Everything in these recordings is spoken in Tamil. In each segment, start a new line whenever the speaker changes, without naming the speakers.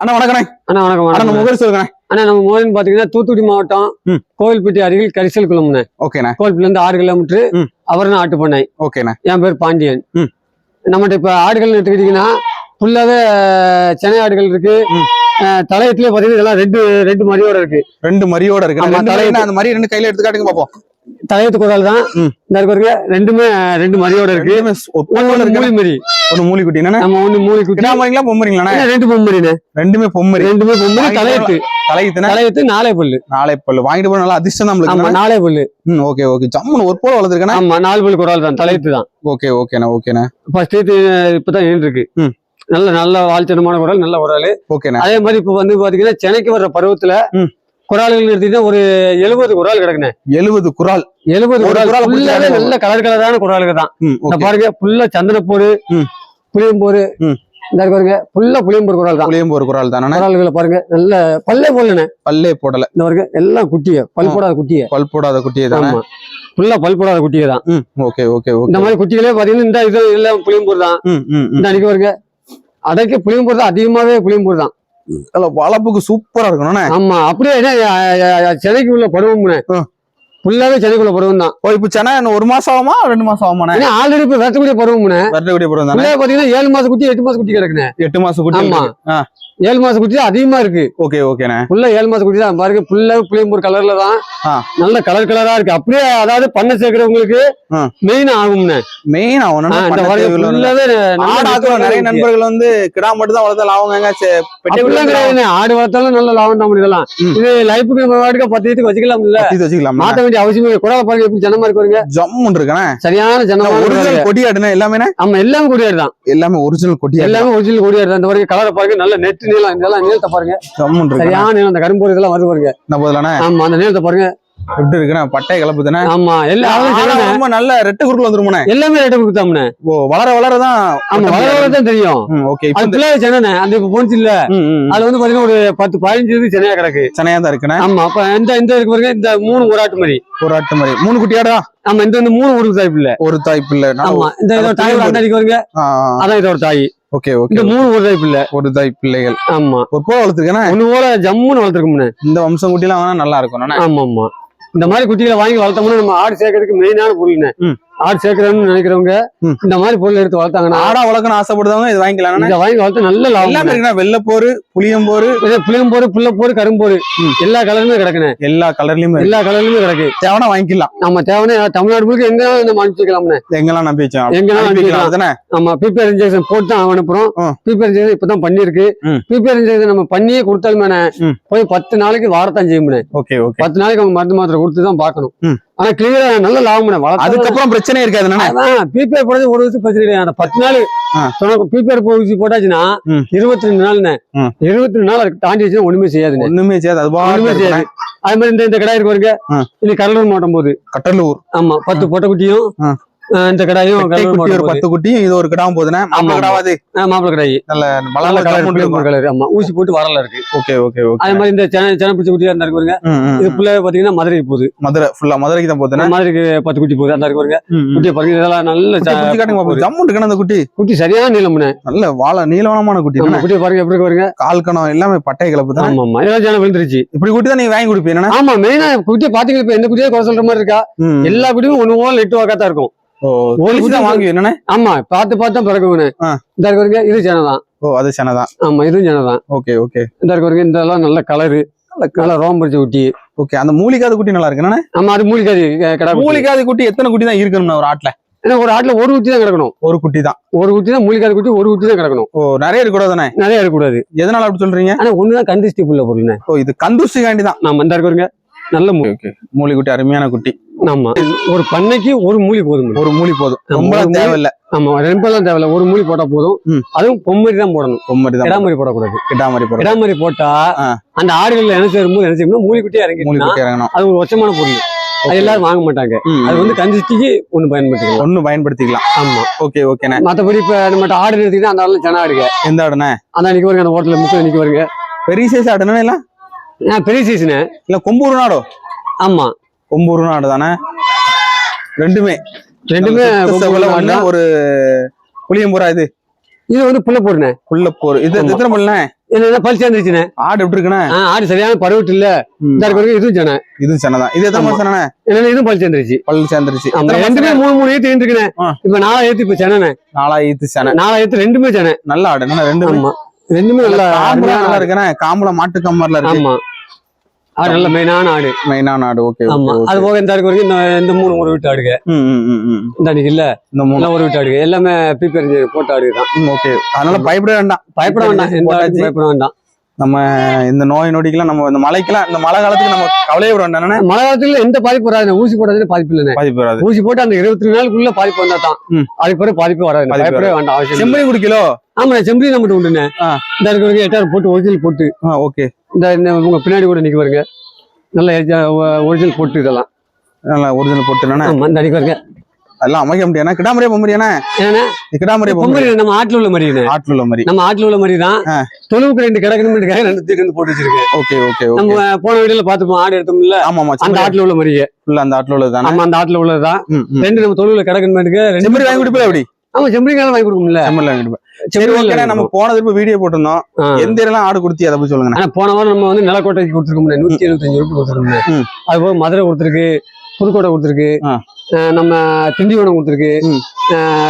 அண்ணா வணக்கண்ணே.
அண்ணா வணக்கம்
அண்ணா முகர் சொல்லுங்கண்ணே
அண்ணா நம்ம மோதன் பாத்தீங்கன்னா தூத்துக்குடி மாவட்டம். கோவில்பட்டி அருகில் கரிசல் குளம்ண்ணே
ஓகேண்ணே.
கோவில்பட்டில இருந்து ஆறு கிலோமீட்டர்
ம்.
அவர்னு ஆட்டு பண்ணை.
ஓகேண்ணே.
என் பேர் பாண்டியன். நம்மகிட்ட இப்ப ஆடுகள் எடுத்துக்கிட்டீங்கன்னா ஃபுல்லாவே சென்னை ஆடுகள் இருக்கு. தலையத்துல பாத்தீங்கன்னா இதெல்லாம் ரெண்டு ரெண்டு மரியோட இருக்கு.
ரெண்டு மரியோட இருக்கு. மரி, அந்த மாதிரி ரெண்டு கையில எடுத்து காட்டுங்க பாப்போம்.
தலையத்து குரல் தான். இந்த ரெண்டுமே ரெண்டு மரியோட இருக்கு. மூலி மரி
ஒரு மூலி குட்டி என்னண்ணே?
நம்ம ஒண்ணு மூலி குட்டி
கிடா மரிங்களா பொம்மரிங்களாண்ணே
அண்ணா, ரெண்டு பொம்மரிண்ணே
ரெண்டுமே பொம்மரி
ரெண்டுமே பொம்மரி தலையத்து
தலையுத்துனே
தலையத்து நாளை பல்லு.
நாளை பல்லு. வாங்கிட்டு போய் நல்லா அதிர்ஷ்டம் தான்
ஆமா
நம்மளுக்கு
நாளை பல்லு.
ம் ஓகே ஓகே. ஜம்முன்னு ஒரு போல வளர்த்துருக்கேண்ணே.
ஆமா நாலு பல்லு குரல் தான். தலையத்து தான்.
ஓகே ஓகேண்ணே ஓகேண்ணே.
ஃபர்ஸ்ட் இப்பதான் இருக்கு
ம்.
நல்ல நல்ல வாழ்த்தனமான குரல் நல்ல குரல்
ஓகேண்ணே.
அதே மாதிரி இப்ப வந்து பாத்தீங்கன்னா சென்னைக்கு வர்ற பருவத்துல. குரால்கள் எடுத்தீங்கன்னா ஒரு எழுபது குரால் கிடக்குண்ணே.
எழுபது குரால்.
எழுபது குரால் ஃபுல்லாவே. நல்ல கலர் கலரான குராலுக்கு தான். இந்த பாருங்க ஃபுல்லா சந்தனப்போரு
ம்.
புளியம்போரு. இந்த பாருங்க ஃபுல்லா புளியம்போர் குரால் தான்.
புளியம்பு ஒரு குரால் தானே?
குரால்களை பாருங்க நல்ல பல்லே போடலண்ணே.
பல்லே போடல.
இந்த பாருங்க எல்லாம் குட்டிய பல் போடாத குட்டிய.
பல் போடாத குட்டியே தானே?
ஃபுல்லா பல் போடாத குட்டிய தான்.
ஓகே ஓகே
இந்த மாதிரி குட்டிகளே பாத்தீங்கன்னா இந்த இது எல்லாம் புளியம்போர் தான். இந்த அன்னைக்கு பாருங்க அடைக்க புளியம்போர் தான் அதிகமாவே புளியம்போர் தான்.
வளப்புக்கு சூப்பரா இருக்கணும்ண்ணே
ஆமா அப்படியே சென்னைக்கு உள்ள பருவம்
ஆ.
ஃபுல்லாவே சென்னைக்குள்ள பருவம் தான்.
ஓ இப்போ சென்னை ஒரு மாசம் ஆகுமா ரெண்டு மாசம் ஆகுமாண்ணே?
ஏன்னா ஆல்ரெடி இப்ப வெட்டக்கூடிய பருவம்
வரக்கூடிய பருவம் தானே?
பாத்தீங்கன்னா ஏழு மாசம் குட்டி எட்டு மாசம் குட்டி கிடக்குண்ணே
எட்டு மாசம் குட்டி
ஆமா. ஏழு மாசம் குட்டி தான் அதிகமா இருக்கு.
ஓகே ஓகேண்ணே.
ஃபுல்லா ஏழு மாசம் குட்டி தான். பாருங்க ஃபுல்லா புளியம்பூர் கலர்ல தான். நல்ல கலர் கலரா இருக்கு. அப்படியே அதாவது பண்ண சேர்க்கிறவங்களுக்கு. மெயின் ஆகும்ண்ணே.
மெயின்
ஆ,
ஆகணும்
இந்த பாருங்க ஃபுல்லாவே நல்ல
ஆடாக்குற நிறைய. நண்பர்கள் வந்து கிடா மட்டும் தான் வளர்த்தா லாபங்க
ஆடு வளர்த்தாலும் நல்ல லாபம் தான் இதெல்லாம். இது லைஃபுக்கு நம்ம வாட்டுக்கு பத்து வீட்டுக்கு வச்சுக்கலாம் இல்ல
வச்சுக்கலாம்
மாத்த வேண்டிய அவசியமே. குடால பாருங்க எப்படி ஜனமா இருக்கு
ஜம்முன் இருக்கண்ணே.
சரியான ஜனமா
ஒரிஜினல் கொடியாடுனா எல்லாமே
ஆமா எல்லாமே கொடியாடு தான்.
எல்லாமே ஒரிஜினல் கொடியாடு.
எல்லாமே ஒரிஜினல் கொடியாடு தான். இந்த பாருங்க கலரை பாருங்க நல்ல நெட் நீளம் இதெல்லாம் நீளத்தை பாருங்க. சரியான நீளம் அந்த கரும்பு இதெல்லாம் வருது பாருங்க. ஆமா அந்த நீளத்தை பாருங்க.
எப்படி இருக்குண்ணே? பட்டை கிளப்புதுண்ணே
ஆமா எல்லா
ஆனா
எல்லாமே
ரொம்ப நல்ல ரெட்டு குறுக்குல வந்துருமுண்ணே.
எல்லாமே ரேட்டு கொடுத்தாம்னே
ஓ வளர வளரதான்
ஆமா வளர வளர தான் தெரியும்.
ஓகே இப்போ
அது பிள்ளை சென்னை அந்த இப்ப போனுச்சு இல்ல. அது வந்து பாத்தீங்கன்னா ஒரு பத்து பதினஞ்சு இது சென்னையா கிடக்கு.
சென்னையா தான் இருக்குண்ணே.
ஆமா அப்ப இந்த இந்த இருக்கு பாருங்க இந்த மூணு ஒரு ஆட்டு மாதிரி
ஒரு ஆட்டு மாதிரி மூணு குட்டியாடா?
ஆமா இந்த வந்து மூணு ஒரு தாய் பிள்ளை
ஒரு தாய் பிள்ளை
ஆமா இந்த தாய் ஒரு அண்ணாடிக்கு வருங்க அதான் இதோட தாய்.
ஓகே ஓகே
இந்த மூணு ஒரு தாய் பிள்ளை
ஒரு தாய் பிள்ளைகள்
ஆமா.
ஒரு போல வளர்த்துருக்கேண்ணே
ஒண்ணு போல ஜம்முன்னு வளர்த்துருக்கோம்னே
இந்த வம்சம் குட்டிலாம் வேணா நல்லா இருக்கும்
ஆமா ஆமா இந்த மாதிரி குட்டிகளை வாங்கி வளர்த்தோம்னா நம்ம ஆடு சேர்க்கறதுக்கு மெயினான பொருள்னு
ம்.
ஆடு சேர்க்கறோம்னு நினைக்கிறவங்க. இந்த மாதிரி பொருள் எடுத்து வளர்த்தாங்கன்னா
ஆடா வளர்க்கணும்னு ஆசைப்படுறவங்க இது வாங்கிக்கலாம்.
இதை வாங்கி வளர்த்து நல்ல
எல்லாமே
லாபம்
இருக்குண்ணா. வெள்ளைப்போரு புளியம்போரு.
புளியம்போரு புள்ளப்போரு கரும்போரு. எல்லா கலருமே கிடக்குனே
எல்லா கலர்லயுமே.
எல்லா கலர்லயுமே கிடக்கு.
தேவைன்னா வாங்கிக்கலாம்.
நம்ம தேவையான தமிழ்நாடு முழுக்க எங்க நம்ம அனுப்பிச்சிக்கலாம்னே
எங்கெல்லாம் நம்பி வச்சோம்
எங்கெல்லாம்
அனுப்பிக்கலாம்
ஆமா பிபிஆர் இன்ஜெக்ஷன் போட்டு தான் அனுப்புறோம். பிபிஆர் இன்ஜெக்ஷன் இப்பதான் பண்ணிருக்கு. பிபிஆர் இன்ஜெக்ஷன் நம்ம பண்ணியே கொடுத்தாலுமே. போய் பத்து நாளைக்கு வாரத்தான் செய்யும்னே
ஓகே ஓகே.
பத்து நாளைக்கு அவங்க மருந்து மாத்திரை கொடுத்து தான் பார்க்கணும்.
ம்.
ஆனா கிளியரா நல்ல லாபம்
அதுக்கப்புறம் பிரச்சனை இருக்காது
பிபிஆர் போடுறது ஒரு வருஷம் பிரச்சனை கிடையாது. பத்து நாள். பிபிஆர் ஊசி போட்டாச்சுன்னா. இருபத்தி ரெண்டு நாள்னு
ம்.
இருபத்தி ரெண்டு நாள் அதுக்கு தாண்டி வச்சுன்னா ஒண்ணுமே செய்யாதுங்க
ஒண்ணுமே செய்யாது. அது
ஒண்ணுமே செய்யாது. அது மாதிரி இந்த இந்த கடை இருக்கு பாருங்க. இது கடலூர் மாவட்டம் போகுது.
கட்டலூர்
ஆமா பத்து பொட்டை குட்டியும் இந்த கடாயும்
ஒரு பத்து குட்டியும் இது ஒரு
ஆமா,
நம்ம
ஆமா.
கிடாவாது
மாப்பிள கடாயி.
நல்ல வளர்ல
கலர்
கலர்
ஆமா. ஊசி போட்டு வரல இருக்கு.
Okay okay okay.
அதே மாதிரி இந்த சென சென பிடிச்ச குட்டியா இருந்தா இருக்கு இது. புள்ள பாத்தீங்கன்னா மதுரைக்கு போகுது.
மதுரை ஃபுல்லா மதுரைக்கு தான் போதுண்ணே
மதுரைக்கு பத்து குட்டி போகுது அந்த இருக்கு. குட்டியை பாருங்க இதெல்லாம் நல்ல.
ஜம்முன்னு இருக்கணும் அந்த குட்டி.
குட்டி சரியான நீளம்னு
நல்ல வாழ நீளவனமான குட்டி
குட்டியை பாருங்க எப்படி பாருங்க.
கால் கணம் எல்லாமே பட்டை கிளப்பு தானே?
ஆமா ஆமா. இதெல்லாம் ஜனம் விழுந்துருச்சு.
இப்படி குட்டி தான் நீங்க வாங்கி கொடுப்பீங்க
ஆமா மெயினா குட்டியை பாத்தீங்கன்னா இப்ப எந்த குட்டியே குறை சொல்ற மாதிரி இருக்கா? எல்லா குட்டியும் ஒண்ணு போல நெட்டு வாக்கா தான் இருக்கும்.
ஓ
ஒரு
ஒரு
குட்டி
தான் வாங்கி என்னண்ணே?
ஆமா பார்த்து பார்த்து தான் பிறக்குங்கண்ணே. இந்த இருக்கு பாருங்க இது ஜனம் தான்.
ஓ அது செனதான்
ஆமா இதுவும் தான்.
Okay okay.
இந்த இருக்கு பாருங்க இந்த எல்லாம் நல்ல கலரு நல்ல ரோம் பிடிச்ச குட்டி.
ஓகே அந்த மூலிகாத குட்டி நல்லா இருக்கு
ஆமா அது மூலிகாது கடை குட்டி.
மூலிகாத குட்டி எத்தனை குட்டி தான் இருக்கணும் ஒரு ஆட்டுல?
ஏன்னா ஒரு ஆட்டுல ஒரு குட்டி தான் கிடக்கணும்.
ஒரு குட்டி தான்.
ஒரு குட்டி தான் மூலிகாது குட்டி ஒரு குட்டி தான் கிடக்கணும்.
ஓ நிறைய இருக்க கூடாதானே
நிறைய இருக்கக்கூடாது.
எதனால அப்படி சொல்றீங்க?
ஆனா ஒண்ணுதான் கந்திஷ்டி புள்ள பொருள்னே
ஓ இது தான்.
நாம இந்த இருக்கு பாருங்க நல்ல மூலி
ஓகே மூலி குட்டி அருமையான குட்டி.
ஆமா. ஒரு பண்ணைக்கு ஒரு மூலி போதும்.
ஒரு மூலி போதும். ரொம்ப
மூலி-
தேவையில்ல.
ஆமா ரெம்பெல்லாம் தேவையில்ல. ஒரு மூலி போட்டா போதும். அதுவும் பொம்மரி தான் போடணும்.
பொம்மரி தான்
கிடாமரி போடக்கூடாது.
கிட்டாமரி போறது
கிடாமரி போட்டா. அந்த ஆடுகள்ல என்ன செய்யும்போது என்ன செய்யணும் மூலி குட்டியே
மூலி
இறங்கிட்டுனா
குட்டி இறங்கணும்.
அது ஒரு வருஷமான பொருள். அது எல்லாரும் வாங்க மாட்டாங்க. அது வந்து கந்திஷ்டிக்கு ஒண்ணு பயன்படுத்திக்கலாம்.
ஒண்ணு பயன்படுத்திக்கலாம்.
ஆமா.
ஓகே ஓகேண்ணே.
மத்தபடி இப்ப நம்ம ஆடு எடுத்தீங்கன்னா அந்த ஆடுல சென ஆடுங்க.
எந்த ஆடுண்ணே?
அந்த நிக்க வருங்க அந்த ஹோட்டல்ல முக்கிய நிக்க வருங்க
பெரிய சைஸ் ஆடுனா இல்ல
ஆ, பெரிய சீசனு
இல்ல கொம்பூர் நாடோ?
ஆமா.
கொம்பூர் நாடு தானே? ரெண்டுமே.
ரெண்டுமே தான்.
ஒரு புளியம்புறா இது?
இது வந்து புள்ள போடுனே
உள்ள போர் இது. எத்தனை பல்லுண்ணே
என்னன்னா பல் சேர்ந்துருச்சுண்ணே
ஆடு எப்படி இருக்குண்ணே?
ஆடு சரியான பருவட்டு இல்ல.
ம்.
இந்த இருக்கு வரைக்கும் இதுவும் சேனை.
இது சென்னதான் இது எத்தனை. மாசம் தானே
என்னன்னா இதுவும் பல் சேர்ந்துருச்சு.
பல் சேர்ந்துருச்சு.
ரெண்டுமே மூணு மூணு ஏத்து இருக்குண்ணே
ஆ.
இப்ப நாலா ஏத்து இப்ப சேனண்ணே.
நாலா ஈத்து சென.
நாலா ஏத்து ரெண்டுமே சேனை.
நல்ல ஆடு என்ன ரெண்டு
ஆமா. ரெண்டுமே நல்லா
காம்புல
அருமையான
நல்லா
ஆடு.
இருக்குண்ணே காம்புல மாட்டு கம்மர்ல இருக்கு.
ஆமா. ஆடு நல்ல மெயினான ஆடு.
மெயினான ஆடு. ஓகே
ஆமா. அது போக இந்த இருக்கு வரைக்கும் இந்த- மூணு ஒரு வீட்டு ஆடுங்க இந்த அன்னைக்கு இல்ல.
இந்த மூணு.
எல்லாம் ஒரு வீட்டு ஆடுங்க எல்லாமே பீப்பரிஞ்சு போட்ட ஆடு தான்
ஓகே. அதனால பயப்பட வேண்டாம்.
பயப்பட வேண்டாம். எந்த பயப்பட வேண்டாம்.
நம்ம இந்த நோய் நொடிக்கெல்லாம் நம்ம இந்த மழைக்கெல்லாம் இந்த மழை காலத்துக்கு நம்ம கவலையே விட வேண்டாம்?
மழை காலத்துல எந்த பாதிப்பு வராது ஊசி போடுறதுல பாதிப்பு இல்லைண்ணே.
பாதிப்பு வராது.
ஊசி போட்டு அந்த இருபத்தி நாளுக்குள்ள பாதிப்பு வந்தா தான். அதுக்கு பிறகு பாதிப்பு வராது பயப்படவே வேண்டாம் அவசியம் இல்லை.
செம்மறி குடிக்கலோ?
ஆமா செம்பரி நம்மகிட்ட உண்டுண்ணே. இந்த இருக்க வரைக்கும் எட்டாயிரம் போட்டு ஒரிஜினல் போட்டு.
ஓகே.
இந்த உங்க பின்னாடி கூட நிக்க பாருங்க. நல்ல ஒரிஜினல் போட்டு இதெல்லாம்.
நல்லா ஒரிஜினல் போட்டு?
ஆமா இந்த அடிக்க பாருங்க.
அதெல்லாம் அமைக்க பொம்மரியாண்ணே
ஏன்னா
இது கிடாமரியா பொம்மரி
பொம்பரி நம்ம ஆட்டுல உள்ள மாதிரிண்ணே
ஆட்டுல உள்ள மாதிரி.
நம்ம ஆட்டுல உள்ள மாதிரி தான். தொழுவுக்கு ரெண்டு கிடக்கணும்ன்றதுக்காக ரெண்டு தூக்கி வந்து போட்டு வச்சிருக்கேன்
ஓகே ஓகே
நம்ம போன வீடியோல பாத்துப்போம் ஆடு எடுத்தோம்ல.
ஆமா ஆமா
அந்த ஆட்டுல உள்ள மாதிரியே.
ஃபுல்லா அந்த ஆட்டுல உள்ளது தானே?
ஆமா அந்த ஆட்டுல
ம்.
ரெண்டு நம்ம தொழுவுல கிடக்கணும்னுக்கு ரெண்டு
செம்மறி வாங்கி கொடுப்பல எப்படி?
ஆமா செம்பரிங்கால வாங்கி கொடுக்கும்ல
செம்மறி வாங்கி கொடுப்பேன். சரி ஓகே நம்ம போன திருப்பி வீடியோ போட்டிருந்தோம். எந்த எல்லாம் ஆடு கொடுத்தி அதை பத்தி சொல்லுங்க
போன வாரம் நம்ம வந்து நிலக்கோட்டைக்கு கொடுத்துருக்கோம் நூத்தி எழுபத்தஞ்சு ரூபாய் கொடுத்துருக்கோம். அது போக மதுரை கொடுத்துருக்கு புதுக்கோட்டை கொடுத்துருக்கு. நம்ம திண்டிவனம் கொடுத்துருக்கு.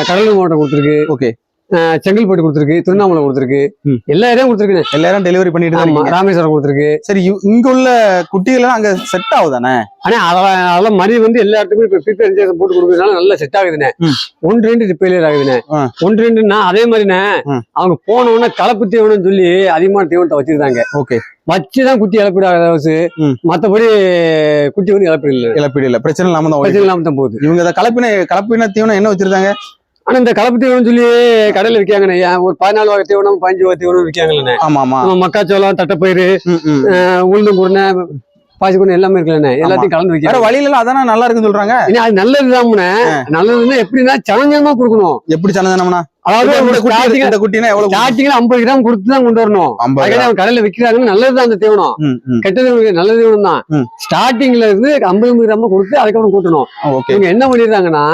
கடலூர் மாவட்டம் கொடுத்துருக்கு.
ஓகே.
செங்கல்பட்டு கொடுத்துருக்கு திருவண்ணாமலை கொடுத்துருக்கு. எல்லா ஏரியாவும் கொடுத்துருக்கு
எல்லாரும் டெலிவரி பண்ணிட்டு தான்.
ராமேஸ்வரம் கொடுத்துருக்கு
சரி இங்க உள்ள குட்டிகள் அங்க செட் ஆகுதானே
ஆனா அதெல்லாம் அதெல்லாம் மணி வந்து எல்லா இடத்துக்கும் இப்ப பிரிப்பேர் இன்ஜெக்ஷன் போட்டு கொடுக்கறதுனால நல்லா செட் ஆகுதுண்ணே. ஒன்று ரெண்டு ரிப்பேலியர் ஆகுதுண்ணே. ஒன்று ரெண்டுன்னா அதே மாதிரிண்ணே. அவங்க போன உடனே கலப்பு தீவனம்னு சொல்லி அதிகமான தீவனத்தை வச்சிருந்தாங்க
ஓகே
வச்சுதான் குட்டி இழப்பீடு ஆகுது. மத்தபடி குட்டி வந்து இழப்பீடு இல்லை
இழப்பீடு இல்ல பிரச்சனை இல்லாம தான்
பிரச்சனை இல்லாம தான் போகுது.
இவங்க கலப்பின கலப்பின தீவனம் என்ன வச்சிருந்தாங்க
ஆனா இந்த கலப்பு தீவனம் சொல்லி கடையில விற்காங்கண்ணே ஒரு பதினாலு வகை தீவனம் பதினஞ்சு வகை தீவனம் விற்காங்கண்ணே
ஆமா ஆமா
மக்காச்சோளம் தட்டைப்பயிறு
ம், ம்.
உளுந்து குருணை பாசிக்குருணை எல்லாமே இருக்குல்லண்ணே. எல்லாத்தையும் கலந்து வைக்கிறாங்க
வழியில எல்லாம் அதானே நல்லா இருக்குன்னு சொல்றாங்க?
அது நல்லதுதான்ண்ணே நல்லதுன்னா எப்படின்னா சனஞ்சமா கொடுக்கணும்.
எப்படி சனதனம்னா
அதாவது
இந்த குட்டினா எவ்வளவு
ஸ்டார்டிங்ல ஐம்பது கிராம் கொடுத்து தான் கொண்டு வரணும். அவங்க கடையில விற்கிறாங்க நல்லதுதான் அந்த தீவனம். கெட்டது நல்ல தீவனம் தான். ஸ்டார்டிங்ல இருந்து ஐம்பது கிராம் கொடுத்து அதுக்கப்புறம் கூட்டணும். இவங்க என்ன பண்ணிடுறாங்கன்னா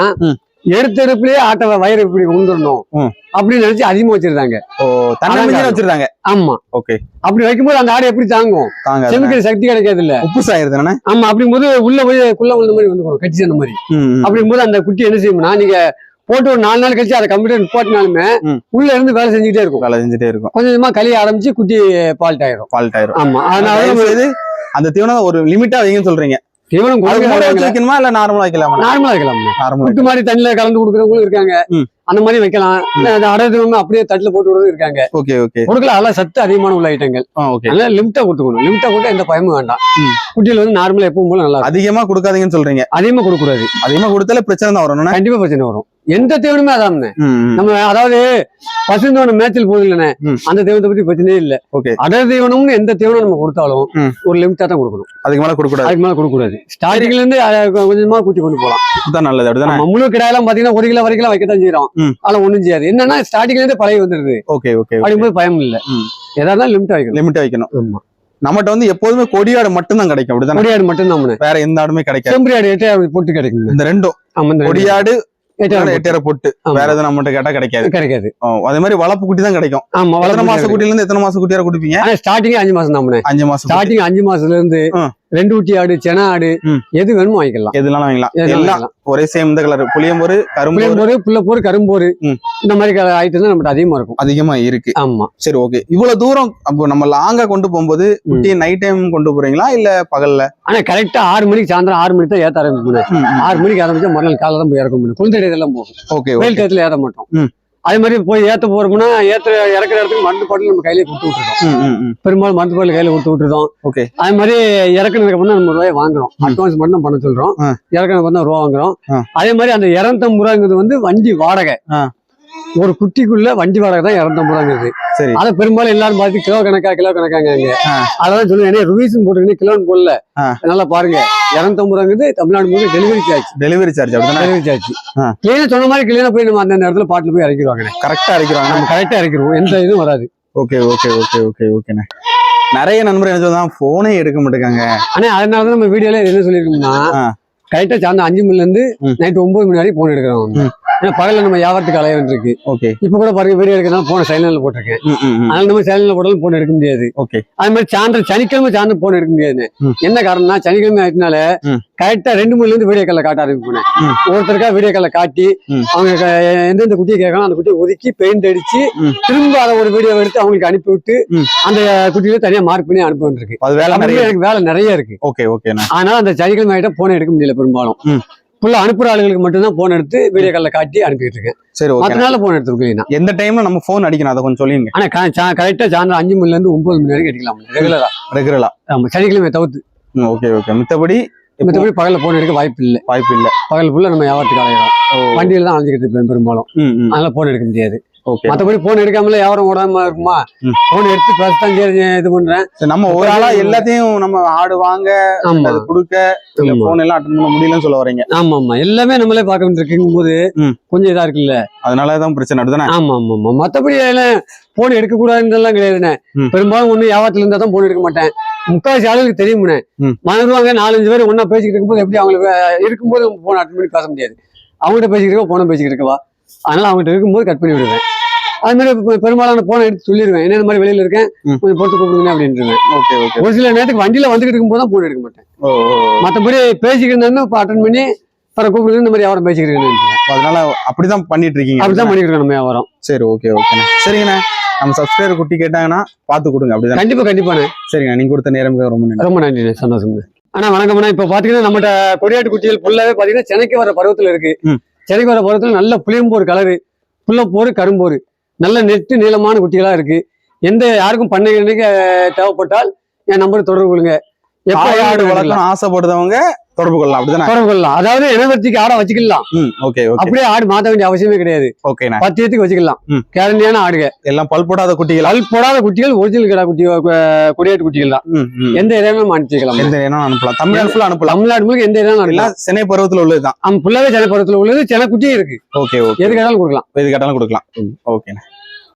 ம்.
எடுத்த எடுப்புலயே ஆட்டை வயிறு இப்படி கொண்டுடணும்
ம்.
அப்படின்னு நினைச்சு அதிகமா வச்சிருந்தாங்க.
வச்சிருந்தாங்க.
ஆமா.
ஓகே.
அப்படி வைக்கும்போது அந்த ஆடு எப்படி தாங்கும்?
தாங்க
செமிக்கல் சக்தி கிடைக்காது இல்ல
உப்பு சாயிருது?
ஆமா அப்படிங்கும்போது உள்ள போய் குள்ள உள்ள மாதிரி வந்துக்கணும் கட்சி சேர்ந்த மாதிரி. அப்படிங்கும்போது அந்த குட்டி என்ன செய்யும்னா நீங்க போட்டு ஒரு நாலு நாள் கழிச்சு அதை கம்ப்யூட்டர் நிப்பாட்டினாலுமே
ம்.
உள்ள இருந்து வேலை செஞ்சுட்டே இருக்கும்.
வேலை செஞ்சுட்டே இருக்கும்.
கொஞ்சம் கொஞ்சமா கழிய ஆரம்பிச்சு குட்டி பால்ட் ஆயிரும்.
ஃபால்ட் ஆயிரும்.
ஆமா அதனால
அந்த தீவனம் ஒரு லிமிட்டா வைங்கன்னு சொல்றீங்க.
தீவனம்
வைக்கணுமா? இல்ல நார்மலா வைக்கலாமா?
நார்மலா வைக்கலாம்.
நார்மலா
மாதிரி தண்ணியில கலந்து கொடுக்குறவங்களும் இருக்காங்க. அந்த மாதிரி வைக்கலாம். அடர்த்தவங்க அப்படியே தட்டுல போட்டு விடுறது இருக்காங்க.
Okay okay.
கொடுக்கல அதெல்லாம் சத்து அதிகமான உள்ள ஐட்டங்கள் அதனால லிமிட்டா கொடுத்துக்கணும். லிமிட்டா கொடுத்தா எந்த பயமும் வேண்டாம். குட்டியில் வந்து நார்மலா எப்பவும் போல நல்லா
அதிகமா கொடுக்காதீங்கன்னு சொல்றீங்க.
அதிகமா கொடுக்க கூடாது
அதிகமா கொடுத்தாலே பிரச்சனை தான் வரும்?
கண்டிப்பா பிரச்சனை வரும். எந்த தேவனுமே அதான்
ம், ம்.
நம்ம அதாவது பசுந்தோன மேய்ச்சல்
ம்.
அந்த தீவனத்தை பத்தி பிரச்சனையே இல்ல.
ஓகே.
அடர் தீவனம்னு எந்த தீவனம் நம்ம கொடுத்தாலும். ஒரு லிமிட்டா தான் கொடுக்கணும்.
அதுக்கு மேல கொடுக்க கூடாது
அதுக்கு மேல கொடுக்க கூடாது ஸ்டார்டிங்ல இருந்து கொஞ்சம் கூட்டி கொண்டு போகலாம்
நல்லது அப்படிதானே?
முழு கிடாயெல்லாம் பாத்தீங்கன்னா ஒரு கிலோ வரைக்கும் வைக்கத்தான் செய்யறோம். அதெல்லாம் ஒண்ணும் செய்யாது. என்னன்னா ஸ்டார்டிங்ல இருந்து பழகி வந்துருது.
ஓகே ஓகே
அப்படிங்கும்போது பயம் இல்ல.
ம்.
எதாவது லிமிட் வைக்கணும்.
லிமிட் வைக்கணும்.
ஆமா.
நம்மகிட்ட வந்து எப்போதுமே கொடியாடு மட்டும் தான் கிடைக்கும் அப்படிதானே?
கொடியாடு மட்டும் தான்
வேற எந்த ஆடுமே கிடைக்காது.
செம்பரி ஆடு எட்டையாடு போட்டு கிடைக்கும்
இந்த ரெண்டும். கொடியாடு. எட்டரை பொட்டு. வேற எதுவும் நம்மகிட்ட கேட்டா கிடைக்காது
கிடைக்காது
அதே மாதிரி வளர்ப்பு குட்டி தான் கிடைக்கும்
ஆமா வளர்ப்பு
மாச. குட்டில இருந்து எத்தனை மாச குட்டியார குடிப்பீங்க
ஸ்டார்டிங் அஞ்சு மாசம் தான்
அஞ்சு மாசம்.
ஸ்டார்டிங் அஞ்சு மாசத்துல இருந்து. ரெண்டு ஊட்டி ஆடு சென ஆடு. எது வேணுமோ வாங்கிக்கலாம்.
எதுனாலும் வாங்கலாம்
எதுனாலும்
எல்லாம்
வாங்கிக்கலாம்.
ஒரே சேம் இந்த கலர் புளியம்பொரு கரும்பு
புளியம்போரு புள்ளப்போரு கரும்போரு. இந்த மாதிரி ஐட்டம் தான் நம்மகிட்ட அதிகமா இருக்கும்.
அதிகமா இருக்கு.
ஆமா.
சரி ஓகே இவ்வளவு தூரம் அப்போ நம்ம லாங்கா கொண்டு போகும்போது குட்டியை நைட் டைம் கொண்டு போறீங்களா? இல்ல பகல்ல?
ஆனா கரெக்டா ஆறு மணிக்கு சாயந்தரம் ஆறு மணிக்கு தான் ஏத்த ஆரம்பிக்கணும். ஆறு மணிக்கு ஆரம்பிச்சா மறுநாள் காலையில தான் போய் இறக்க முடியும். குழந்தை இதெல்லாம் போகும்.
ஓகே
வெயில் டயத்துல ஏத்த மாட்டோம். அதே மாதிரி போய் ஏத்த போறோம்னா ஏத்த இறக்குற இடத்துக்கு மருந்து பாட்டில் நம்ம கையில கொடுத்து விட்டுருக்கோம். பெரும்பாலும் மருந்து பாட்டில் கையில கொடுத்து விட்டுருக்கோம்
ஓகே
அதே மாதிரி இறக்குனதுக்கு அப்புறம் நம்ம ரூபாய் வாங்குறோம். அட்வான்ஸ் மட்டும் பண்ண சொல்றோம். இறக்குனதுக்கு அப்புறம் ரூபா வாங்குறோம். அதே மாதிரி அந்த இரநூத்தம்பது ரூபாங்கிறது வந்து வண்டி வாடகை. ஒரு குட்டிக்குள்ள வண்டி வாடகை தான் இரநூத்தம்பது
சரி.
அதை பெரும்பாலும் எல்லாரும் பார்த்து கிலோ கணக்கா கிலோ கணக்காங்க. அதான் சொல்லுவேன் ஏன்னா ருபீஸ் போட்டுக்கிட்டு கிலோன்னு போடல. நல்லா பாருங்க. இரநூத்தம்பது ரூபாங்கிறது தமிழ்நாடு முழுக்க delivery charge
delivery charge
delivery charge. கிளீனா சொன்ன மாதிரி கிளீனா போய் நம்ம அந்த இடத்துல பாட்டில் போய் இறக்கிடுவாங்க.
கரெக்டா இருக்கிறாங்க
நம்ம கரெக்டா இறக்கிடுவோம். எந்த இதுவும் வராது.
ஓகே ஓகே ஓகே ஓகே ஓகேண்ணே நிறைய நண்பர் என்ன சொல்லுவாங்க போனே எடுக்க மாட்டேங்காங்க.
ஆனா அதனால தான் நம்ம வீடியோல என்ன சொல்லியிருக்கோம்னா
ஆ.
கரெக்டா சாயந்தரம் அஞ்சு மணில இருந்து. நைட் ஒன்பது மணி வரைக்கும் போன் எடுக்கிறோம். ஏன்னா பகல்ல நம்ம வியாபாரத்துக்கு அலைய வேண்டியிருக்கு.
ஓகே
இப்ப கூட பாருங்க வீடியோ எடுக்கிறனால போன சைலண்ட்ல போட்டிருக்கேன். அதனால நம்ம சைலண்ட்ல போட்டாலும் போன் எடுக்க முடியாது.
ஓகே
அது மாதிரி சாயந்தரம் சனிக்கிழமை சாயந்தரம் போன் எடுக்க முடியாது. என்ன காரணம்னா சனிக்கிழமை ஆயிட்டனால. கரெக்டா ரெண்டு மணில இருந்து வீடியோ கால்ல காட்ட ஆரம்பிப்பேன். ஒருத்தருக்கா வீடியோ கால்ல காட்டி. அவங்க எந்தெந்த குட்டியை கேட்கணும் அந்த குட்டியை ஒதுக்கி பெயிண்ட் அடிச்சு. திரும்ப அதை ஒரு வீடியோ எடுத்து அவங்களுக்கு அனுப்பி விட்டு. அந்த குட்டியில தனியா மார்க் பண்ணி அனுப்ப வேண்டியிருக்கு. எனக்கு வேலை நிறைய இருக்கு.
ஓகே ஓகேண்ணா
அதனால அந்த சனிக்கிழமை ஆயிட்டா போனை எடுக்க முடியல பெரும்பாலும்.
ம்.
ஃபுல்லா அனுப்புற ஆளுங்களுக்கு மட்டும்தான் போன் எடுத்து வீடியோ கால்ல காட்டி அனுப்பிட்டு இருக்கேன்.
சரி ஓகே
மத்த நாள் போன் எடுத்துருக்கேன்
எந்த டைம்ல நம்ம ஃபோன் அடிக்கணும்? அதை கொஞ்சம் சொல்லிருங்க.
ஆனா கரெக்டா சாயந்தரம் அஞ்சு மணில இருந்து ஒன்பது மணி வரைக்கும் அடிக்கலாம். ரெகுலரா
ரெகுலரா
ஆமா சனிக்கிழமை தவிர்த்து.
ஓகே ஓகே மித்தபடி
மற்றபடி பகல்ல போன் எடுக்க வாய்ப்பு இல்லை.
வாய்ப்பு இல்ல.
பகல் ஃபுல்லா நம்ம வியாபாரத்துக்கு அலையிறோம்
ஓ.
வண்டியில தான் அலைஞ்சிக்கிட்டு இருப்பேன் பெரும்பாலும். அதனால போன் எடுக்க முடியாது. மற்றபடி போன் எடுக்காமல வியாபாரம் ஓடாம இருக்குமா. போன் எடுத்து பேசத்தான் இது பண்றேன்.
நம்ம ஒரு ஆளா எல்லாத்தையும் நம்ம ஆடு வாங்க கொடுக்க. போன் எல்லாம் அட்டன் பண்ண முடியலன்னு சொல்ல வரீங்க.
ஆமா ஆமா எல்லாமே நம்மளே பார்க்க வேண்டியிருக்கும் போது. கொஞ்சம் இதா இருக்குல்ல?
அதனாலதான் பிரச்சனை அதுதானே
ஆமா ஆமா ஆமா மத்தபடி போன் எடுக்க கூடாதுன்றதெல்லாம் கிடையாதுண்ணே. பெரும்பாலும் ஒண்ணு வியாபாரத்துல இருந்தா தான் போன் எடுக்க மாட்டேன். முக்காவாசி ஆளுக்கு தெரியுமுண்ணே.
ம்.
வந்துருவாங்க நாலஞ்சு பேர் ஒண்ணா பேசிக்கிட்டு இருக்கும்போது எப்படி அவங்களுக்கு இருக்கும்போது போன் அட்டன் பண்ணி பேச முடியாது. அவங்ககிட்ட பேசிக்கிட்டு இருக்கவா போனை பேசிக்கிட்டு இருக்கவா அதனால அவங்ககிட்ட இருக்கும்போது கட் பண்ணி விடுவேன். அது மாதிரி பெரும்பாலான போனை எடுத்து சொல்லிடுவேன் என்ன இந்த மாதிரி வெளியில இருக்கேன். கொஞ்சம் போட்டு கூப்பிடுங்க அப்படின்ட்டுருவேன்.
Okay okay.
ஒரு சில நேரத்துக்கு வண்டியில வந்துகிட்டு இருக்கும்போது தான் போன் எடுக்க மாட்டேன். பேசிக்கிட்டு இருந்தேன்னா இப்போ அட்டன் பண்ணி அப்புறம் கூப்பிடுங்க இந்த மாதிரி வியாபாரம் பேசிக்கிட்டு இருக்கேன்.
அதனால அப்படிதான் பண்ணிட்டு இருக்கீங்க.
அப்படிதான் பண்ணிட்டு இருக்கோம் நம்ம வியாபாரம்.
சரி ஓகே ஓகேண்ணே. சரிங்கண்ணே. நம்ம சப்ஸ்கிரைபர் குட்டி கேட்டாங்கன்னா பார்த்து கொடுங்க. அப்படிதானே?
கண்டிப்பா கண்டிப்பாண்ணே.
சரிங்க நீங்க கொடுத்த நேரம் ரொம்ப நன்றி.
ரொம்ப நன்றி சந்தோஷம் அண்ணா வணக்கம்ண்ணா இப்ப பாத்தீங்கன்னா நம்மகிட்ட கொடியாட்டு குட்டிகள் ஃபுல்லாவே பாத்தீங்கன்னா சென்னைக்கு வர பருவத்துல இருக்கு. சென்னைக்கு வர பருவத்துல நல்ல புளியம்போர் கலரு புள்ளப்போர் கரும்போர். நல்ல நெட்டு நீளமான குட்டிகளா இருக்கு. எந்த யாருக்கும் பண்ணை கிண்ணைக்கு, அஹ், தேவைப்பட்டால் என் நம்பர் தொடர்பு கொள்ளுங்க. எப்ப
ஆடு வளர்க்கணும் ஆசைப்படுறவங்க தொடர்பு கொள்ளலாம் அப்படிதானே?
தொடர்பு கொள்ளலாம். அதாவது இனவர்த்திக்கு ஆடை வச்சுக்கலாம்.
ஓகே ஓகே
அப்படியே ஆடு மாத்த வேண்டிய அவசியமே கிடையாது.
ஓகேண்ணே
பத்தியத்துக்கு வச்சுக்கலாம். கேரண்டியான ஆடுக.
எல்லாம் பல் போடாத குட்டிகளா?
பல் போடாத குட்டிகள் ஒரிஜினல் கடா குட்டி கொடியாட்டு குட்டிகள் தான். எந்த ஏரியாவும் அனுப்பிச்சிக்கலாம்.
எந்த இனம் அனுப்பலாம்? தமிழ்நாடு ஃபுல்லா அனுப்பலாம்.
தமிழ்நாடு முழுக்க எந்த ஏரியாவும் அனுப்பலாம்.
சென்னை பருவத்துல உள்ளதுதான்
அவன் ஃபுல்லாவே சென பருவத்துல உள்ளது சென குட்டியும் இருக்கு.
ஓகே ஓகே
எது கேட்டாலும் கொடுக்கலாம்.
இது கேட்டாலும் கொடுக்கலாம். ஓகேண்ணே